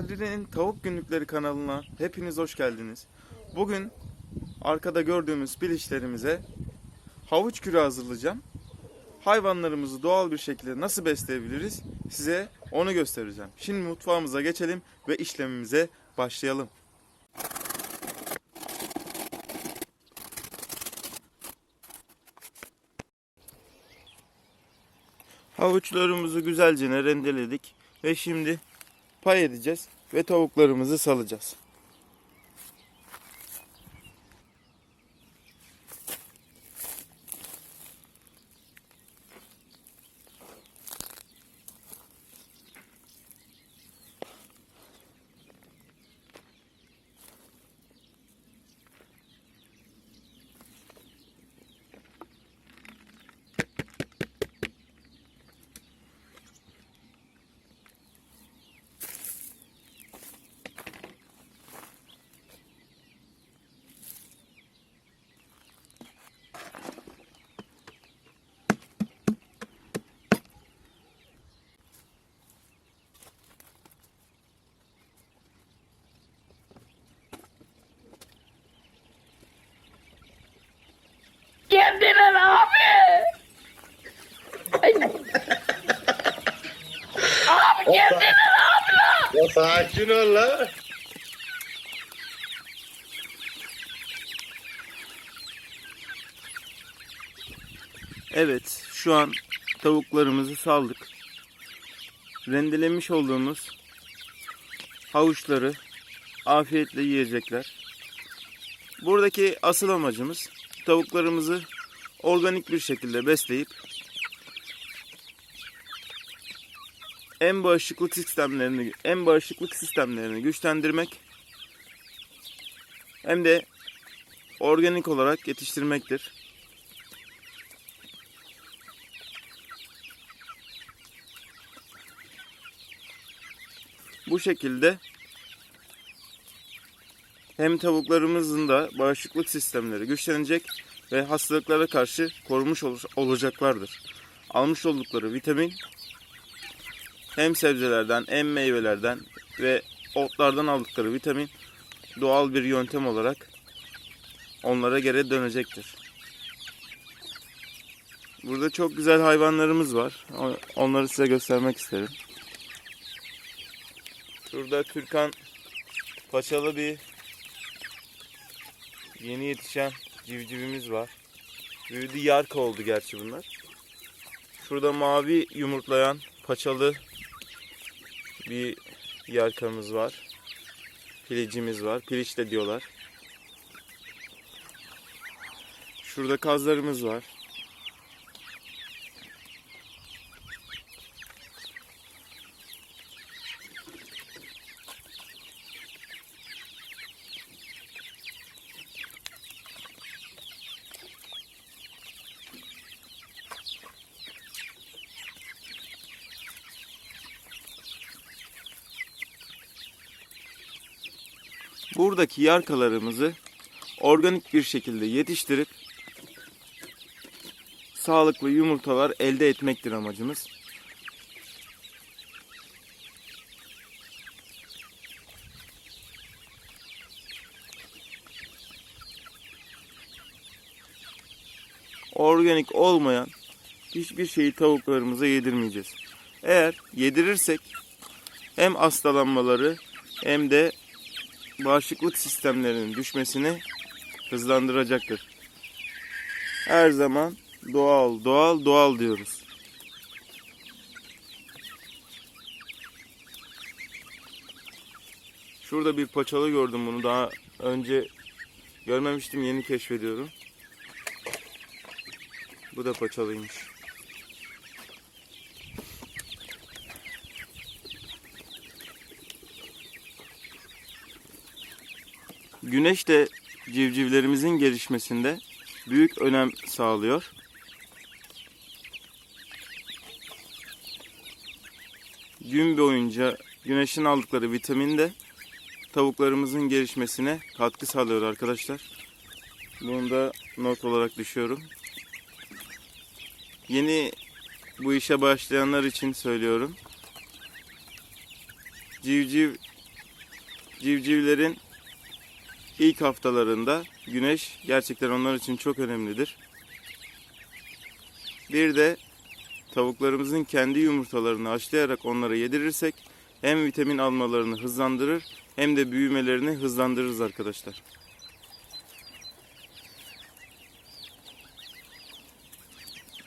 Kadri'nin Tavuk Günlükleri kanalına hepiniz hoş geldiniz. Bugün arkada gördüğümüz piliçlerimize havuç kürü hazırlayacağım. Hayvanlarımızı doğal bir şekilde nasıl besleyebiliriz size onu göstereceğim. Şimdi mutfağımıza geçelim ve işlemimize başlayalım. Havuçlarımızı güzelce rendeledik ve şimdi pay edeceğiz ve tavuklarımızı salacağız. Sakin ol la. Evet, şu an tavuklarımızı saldık. Rendelemiş olduğumuz havuçları afiyetle yiyecekler. Buradaki asıl amacımız tavuklarımızı organik bir şekilde besleyip en bağışıklık sistemlerini en bağışıklık sistemlerini güçlendirmek hem de organik olarak yetiştirmektir. Bu şekilde hem tavuklarımızın da bağışıklık sistemleri güçlenecek ve hastalıklara karşı korumuş ol- olacaklardır. Almış oldukları vitamin hem sebzelerden hem meyvelerden ve otlardan aldıkları vitamin doğal bir yöntem olarak onlara geri dönecektir. Burada çok güzel hayvanlarımız var. Onları size göstermek isterim. Şurada Türkan paçalı bir yeni yetişen civcivimiz var. Büyüdü yarka oldu gerçi bunlar. Şurada mavi yumurtlayan paçalı bir yarkamız var. Pilicimiz var. Piliç de diyorlar. Şurada kazlarımız var. Buradaki yarkalarımızı organik bir şekilde yetiştirip sağlıklı yumurtalar elde etmektir amacımız. Organik olmayan hiçbir şeyi tavuklarımıza yedirmeyeceğiz. Eğer yedirirsek hem hastalanmaları hem de bağışıklık sistemlerinin düşmesini hızlandıracaktır. Her zaman doğal, doğal, doğal diyoruz. Şurada bir paçalı gördüm bunu daha önce görmemiştim yeni keşfediyorum. Bu da paçalıymış. Güneş de civcivlerimizin gelişmesinde büyük önem sağlıyor. Gün boyunca güneşin aldıkları vitamin de tavuklarımızın gelişmesine katkı sağlıyor arkadaşlar. Bunu da not olarak düşüyorum. Yeni bu işe başlayanlar için söylüyorum. Civciv civcivlerin ilk haftalarında güneş gerçekten onlar için çok önemlidir. Bir de tavuklarımızın kendi yumurtalarını haşlayarak onlara yedirirsek hem vitamin almalarını hızlandırır hem de büyümelerini hızlandırırız arkadaşlar.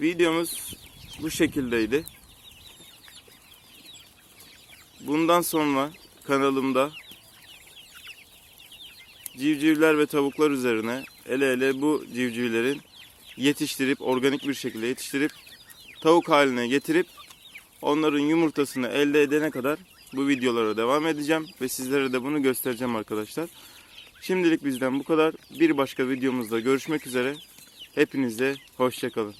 Videomuz bu şekildeydi. Bundan sonra kanalımda civcivler ve tavuklar üzerine ele ele bu civcivlerin yetiştirip organik bir şekilde yetiştirip tavuk haline getirip onların yumurtasını elde edene kadar bu videolara devam edeceğim ve sizlere de bunu göstereceğim arkadaşlar. Şimdilik bizden bu kadar. Bir başka videomuzda görüşmek üzere. Hepinize hoşçakalın.